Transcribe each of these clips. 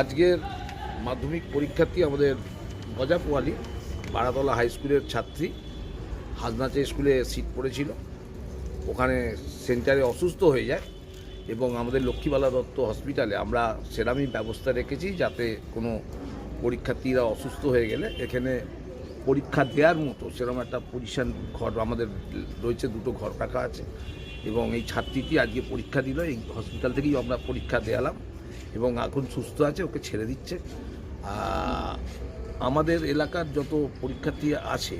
আজকের মাধ্যমিক পরীক্ষার্থী আমাদের গজা পোয়ালি পাড়াতলা হাই স্কুলের ছাত্রী। হাজনাচে স্কুলে সিট পড়েছিল, ওখানে সেন্টারে অসুস্থ হয়ে যায় এবং আমাদের লক্ষ্মীবালা দত্ত হসপিটালে আমরা সেরামই ব্যবস্থা রেখেছি যাতে কোনো পরীক্ষার্থীরা অসুস্থ হয়ে গেলে এখানে পরীক্ষা দেওয়ার মতো সেরকম একটা পজিশন ঘর আমাদের রয়েছে, দুটো ঘর রাখা আছে। এবং এই ছাত্রীটি আজকে পরীক্ষা দিল এই হসপিটাল থেকেই আমরা পরীক্ষা দেওয়ালাম এবং এখন সুস্থ আছে ওকে ছেড়ে দিচ্ছে। আমাদের এলাকার যত পরীক্ষার্থী আছে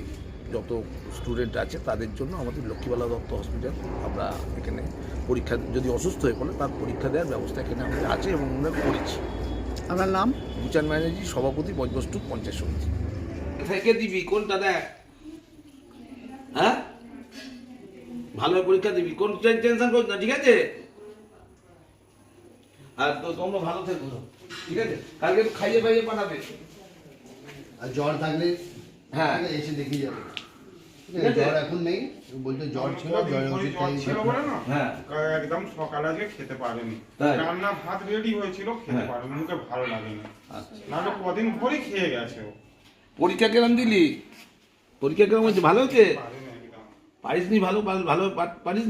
যত স্টুডেন্ট আছে তাদের জন্য আমাদের লক্ষ্মীবালা দত্ত হসপিটাল আমরা এখানে পরীক্ষা যদি অসুস্থ হয়ে পড়ে তার পরীক্ষা দেওয়ার ব্যবস্থা এখানে আমাদের আছে এবং আমরা করেছি। আপনার নাম? বুচান ম্যানেজি সভাপতি বজবস্তু পঞ্চায়েত সমিতি। থেকে দিবি কোনটা দেখ? হ্যাঁ? ভালো পরীক্ষা দিবি। কোন টেনশন করিস না ঠিক আছে? আর তো তোমরা ভালো থেকো। ঠিক আছে? কালকে একটু খাইয়ে খাইয়ে পাঠাবে। আর জ্বর থাকলে হ্যাঁ। এসে দেখিয়ে যাবে। জ্বর এখন নেই বলতে জ্বর ছিল ওষুধ জ্বর ছিল বলে না? হ্যাঁ। একদম সকালে আজকে খেতে পারেনি। রান্না ভাত রেডি হয়েছিল খেতে হ্যাঁ। পারেনি মুখে ভালো লাগেনি। আচ্ছা। নাহলে কদিন পরেই খেয়ে গেছে ও। পরীক্ষা কেমন দিলি? পরীক্ষা কেমন হয়েছে? ভালো হয়েছে? পারেনি নি পারিসনি? ভালো ভালো পারিস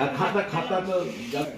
আর খাতা খাতা তো যা-